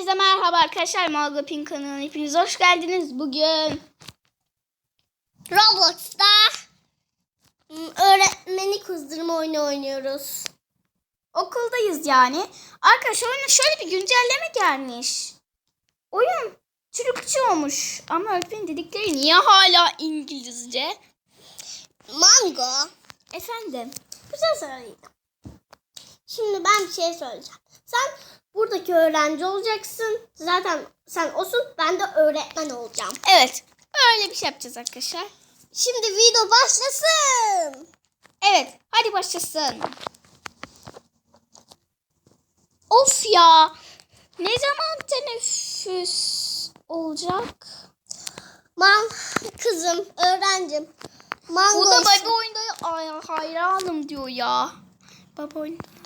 Hepinize merhaba arkadaşlar. Malgopin kanalına hepiniz hoş geldiniz. Bugün Roblox'ta öğretmeni kızdırma oyunu oynuyoruz. okuldayız yani. Arkadaşlar oyuna şöyle bir güncelleme gelmiş. Oyun Türkçe olmuş. Ama öğretmenin dedikleri niye hala İngilizce? Mango. Efendim. Güzel söyleyeyim. Şimdi ben bir şey söyleyeceğim. Sen buradaki öğrenci olacaksın. Zaten sen olsun ben de öğretmen olacağım. Evet. Öyle bir şey yapacağız arkadaşlar. Şimdi video başlasın. Evet. Hadi başlasın. Of ya. Ne zaman teneffüs olacak? Man kızım, öğrencim. Mango Bu da baba oyunda ay, hayranım diyor ya. Baba oyunda.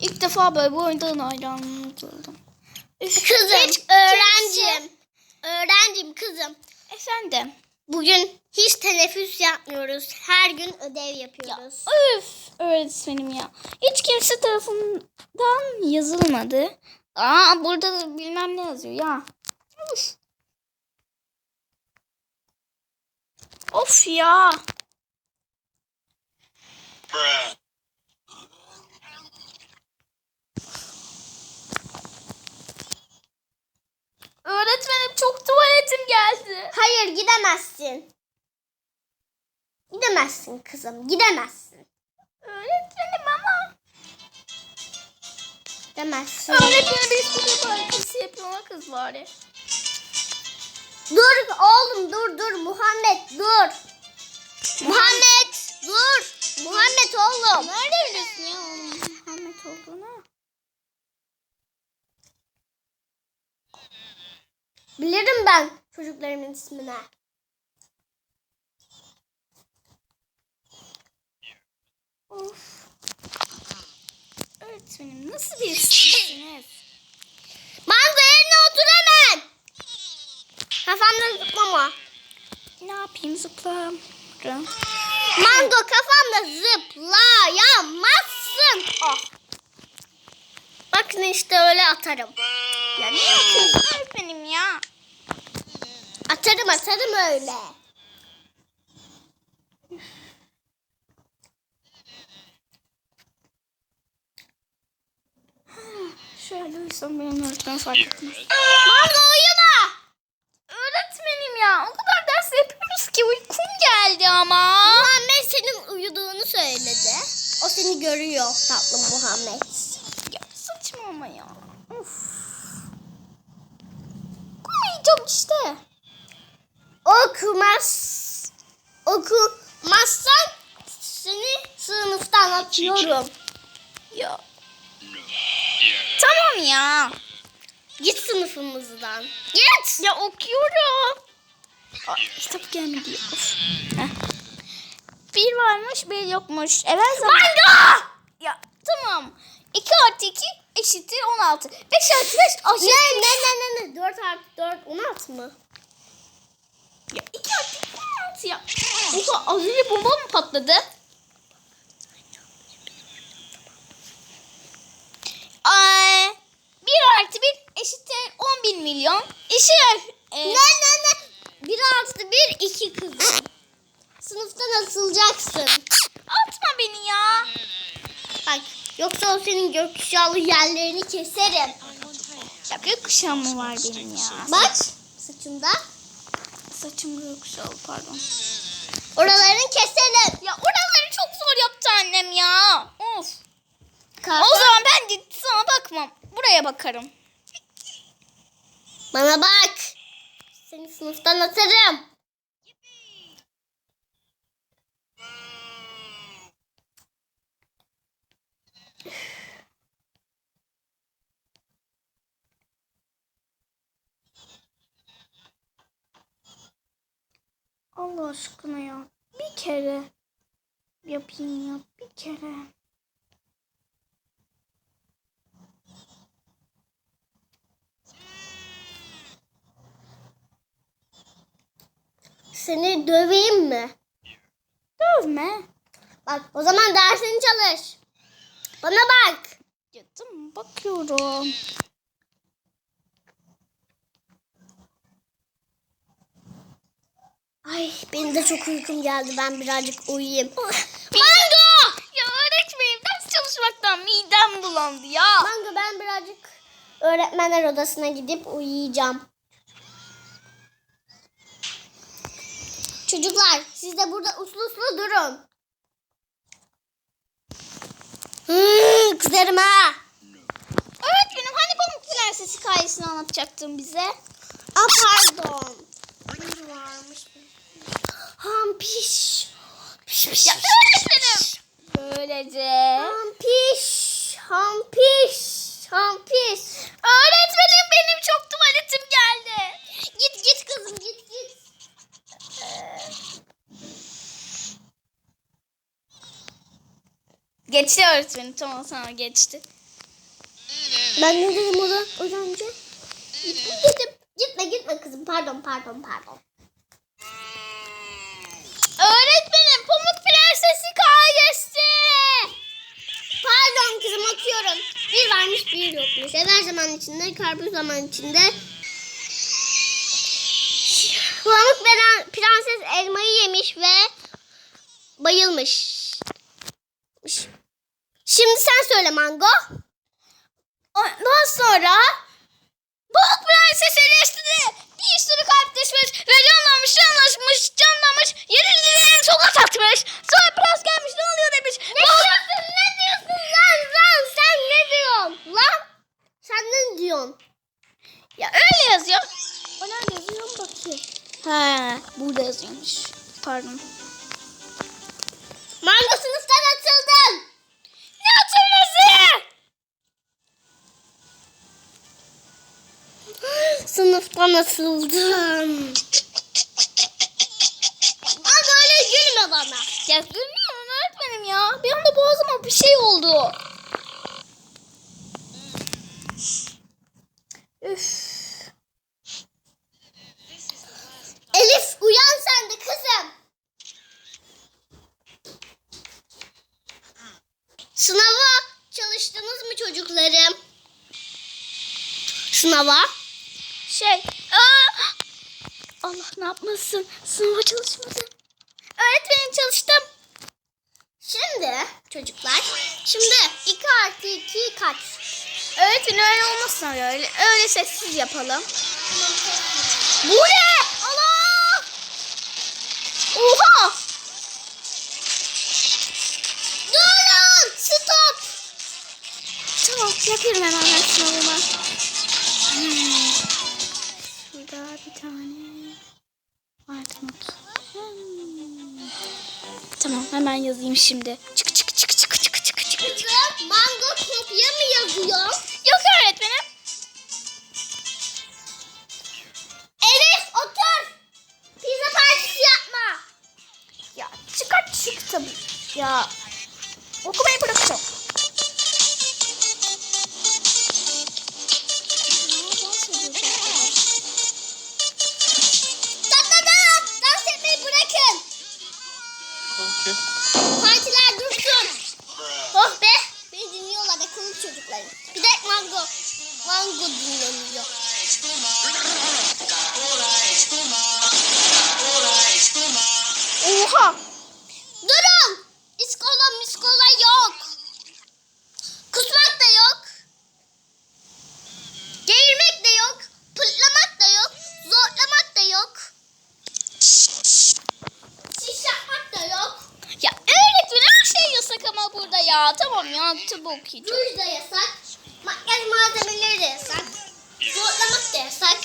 İlk defa baba oyundan hayranım diyordum. Üf, Kızım, hiç öğrencim. Öğrencim kızım. Efendim. Bugün hiç teneffüs yapmıyoruz. Her gün ödev Ya, yapıyoruz. öf öğretmenim ya. Hiç kimse tarafından yazılmadı. Aa burada da bilmem ne yazıyor ya. Üf. Of ya. Bruh. Öğretmenim çok tuvaletim geldi. Hayır gidemezsin. Gidemezsin kızım, gidemezsin. Öğretmenim ama. Gidemezsin. Öğretmenim bir sürü partisi yapıyor ona kız bari. Dur oğlum dur dur Muhammed dur. Muhammed dur. Muhammed oğlum. Nerede biliyorsun ya onun Muhammed olduğunu? Bilirim ben çocuklarımın ismini. Of. Öğretmenim nasıl birisiniz? Mango yerine otur hemen. Kafamda zıplama. ne yapayım zıplarım. Mango kafamda zıplayamazsın. Ah. Bakın işte öyle atarım. Ya ne yapıyorsun öğretmenim ya? Atarım atarım öyle. Şöyle uyusam benim öğretmen fark etmez. Mango uyuma. Öğretmenim ya o kadar ders yapıyoruz ki uykum geldi ama. Muhammed senin uyuduğunu söyledi. O seni görüyor tatlım Muhammed. Ya saçmalama ya. Of. Uyuyacağım işte. Okumaz. Okumazsan seni sınıftan atıyorum. Ya tamam ya. Git sınıfımızdan. Git. Ya okuyorum. Aa, kitap gelmedi. Of. Bir varmış bir yokmuş. Evet zaman. Mango! Ya tamam. 2 artı 2 eşittir 16. 5 artı 5 Ne ne ne ne ne? 4 artı 4 16 mı? Ya 2 artı 2 16 ya. Oha az önce bomba mı patladı? Ay, 1 artı 1 eşittir 11 milyon. İşi e, Ne ne ne? 1 artı 1 2 kızım. Sınıftan asılacaksın. atma beni ya. Yoksa o senin gökkuşağlı yerlerini keserim. Ya gökkuşağım mı var benim ya? Bak saçında. Saçım gökkuşağı pardon. Oralarını keserim. Ya oraları çok zor yaptı annem ya. Of. Kafa- O zaman ben de sana bakmam. Buraya bakarım. Bana bak. Seni sınıftan atarım. Allah aşkına ya. Bir kere yapayım ya. Bir kere. Seni döveyim mi? Dövme. Bak o zaman dersini çalış. Bana bak. Ya tamam bakıyorum. Ay benim de çok uykum geldi. Ben birazcık uyuyayım. Mango! Ya öğretmenim ders çalışmaktan midem bulandı ya. Mango ben birazcık öğretmenler odasına gidip uyuyacağım. Çocuklar siz de burada uslu uslu durun. Hmm, kızarım ha. Öğretmenim hani Pamuk Prenses hikayesini anlatacaktın bize? Aa pardon. Ne varmış? Hampiş. Piş piş. Ya öğretmenim. Böylece. Hampiş. Hampiş. Hampiş. Öğretmenim benim çok tuvaletim geldi. Git git kızım git git. Geçti öğretmenim tamam sana geçti. Ben ne dedim ona az önce? Gitme gitme kızım. Pardon pardon pardon. Öğretmenim Prenses hikayesi. Pardon kızım atıyorum. Bir varmış bir yokmuş. Evvel zaman içinde, karpuz zaman içinde. Pamuk veren prenses elmayı yemiş ve bayılmış. Şimdi sen söyle Mango. Ondan sonra Pamuk Prenses eleştirdi. Bir sürü kalp düşmüş ve canlanmış, canlanmış, canlanmış. Yedi tokat atmış. Sonra prens gelmiş ne oluyor demiş. Ne diyorsun? Ne diyorsun lan lan? Sen ne diyorsun? Lan? Sen ne diyorsun? Ya öyle yazıyor. O nerede yazıyor mu bakayım. He burada yazıyormuş. Pardon. Mango Sınıftan atıldım. Aa böyle gülme bana. Ya gülmüyorum öğretmenim ya. Bir anda boğazıma bir şey oldu. Üf. Elif uyan sen de kızım. Sınava çalıştınız mı çocuklarım? Sınava? Şey. Allah ne yapmasın. Sınava çalışmasın. Öğretmenim çalıştım. Şimdi çocuklar, şimdi 2 artı 2 kaç? Öğretmenim öyle olmasın öyle. Öyle sessiz yapalım. Bu ne? Allah! Oha! Durun! Stop! Tamam yapıyorum hemen ben sınavımı. Hmm. Şurada bir tane not. Hmm. Tamam hemen yazayım şimdi. Çık çık çık çık çık çık çık çık. Kızım, mango kopya mı yazıyor? Yok öğretmenim. Elif otur! Pizza partisi yapma! Ya çıkart şu kitabı. Ya Bir de mango. Mango dinleniyor. Oha! Durun! İskola miskola yok. Kusmak da yok. Geğirmek de yok. Pırtlamak da yok. Zorlamak da yok. Şiş yapmak da yok. Ya öğretmenim her şey yasak ama burada ya. Tamam ya kitabı okuyacağım. Ruj da yasak. Makyaj malzemeleri de yasak. Zorlamak da yasak.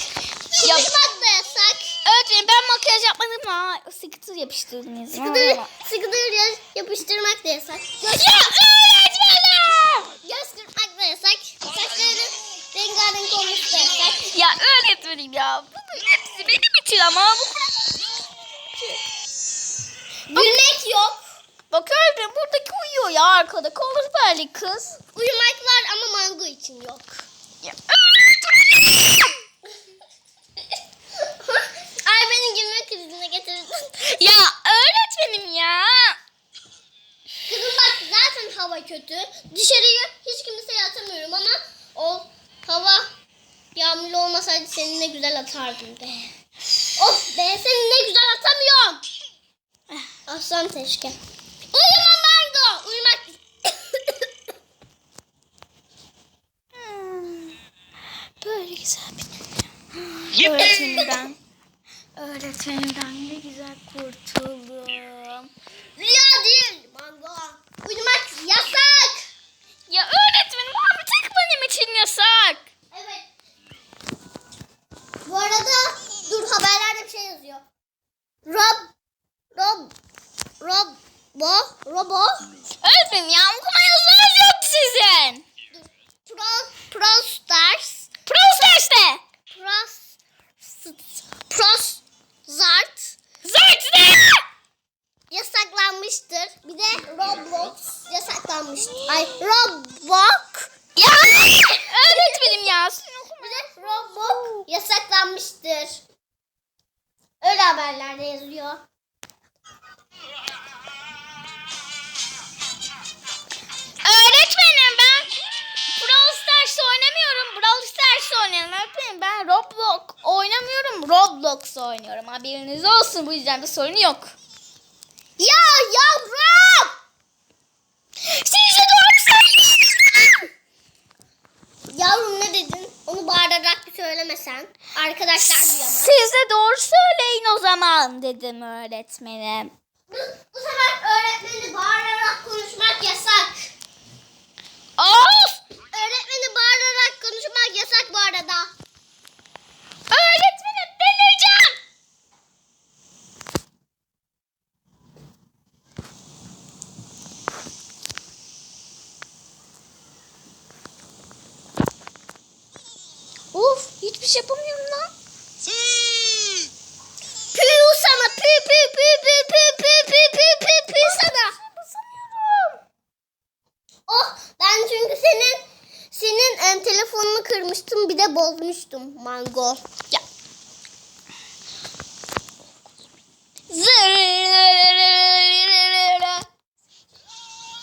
Ya- Sıkmak da yasak. Öğretmenim ben makyaj yapmadım ama sıkıntı yapıştırdım sıkıdır ya- yapıştırmak da yasak. Ya öğretmenim! göz kırpmak da yasak. Saçların rengarenk olması da yasak. Ya öğretmenim ya. Bunun hepsi benim için ama bu Gülmek yok. Bak öğretmenim buradaki uyuyor ya arkada. Kolları böyle kız. Uyumak var ama mango için yok. Ya! Ay beni gülme krizine getirdin. Ya öğretmenim ya. Kızım bak zaten hava kötü. Dışarıyı hiç kimseye atamıyorum ama o hava yağmurlu olmasaydı seninle güzel atardım be. Of Ben seni ne güzel atamıyorum. Aslan teşke. Uyuma Mango. Uyumak. Hmm. Böyle güzel bir Yippee! Öğretmenimden. Öğretmenimden ne güzel kurtuldum. Rüya değil Mango. Uyumak yasak. Ya öğretmenim abi tek benim için yasak. Evet. Bu arada dur haberlerde bir şey yazıyor. Rob Rob Rob Bo Robo Öğretmenim ya okuma yazmanız yok sizin. Pro Pro Stars Prosperste. Pros Pros Zart Zart ne? yasaklanmıştır. Bir de Roblox yasaklanmıştır. Ay Roblox Ya öğretmenim ya. Sen okuma. bir de Roblox yasaklanmıştır. Öyle haberlerde yazıyor. Öğretmenim ben Brawl Stars oynamıyorum. Brawl Stars oynuyorum öğretmenim. Ben Roblox oynamıyorum. Roblox oynuyorum. Haberiniz olsun. Bu yüzden de sorun yok. Ya yavrum! Size doğru söylüyorum. Yavrum ne dedin? Onu bağırarak söylemesen. Arkadaşlar duyamaz. Siz de doğru söyleyin o zaman dedim öğretmenim. Bu, bu sefer öğretmeni bağırarak konuşmak yasak. Of! Öğretmeni bağırarak konuşmak yasak bu arada. Öğretmenim delireceğim. Şey yapamıyorum lan. Pü sana pü pü pü pü pü pü pü pü pü pü sana. Oh ben çünkü senin senin em, telefonunu kırmıştım bir de bozmuştum mango. Ya.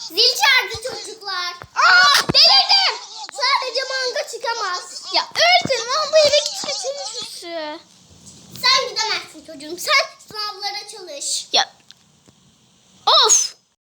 Zil çaldı çocuklar. Aa delirdim. Sadece mango çıkamaz. Ya öğretmenim ama bu eve gitme teneffüsü. Sen gidemezsin çocuğum. Sen sınavlara çalış. Ya. Of.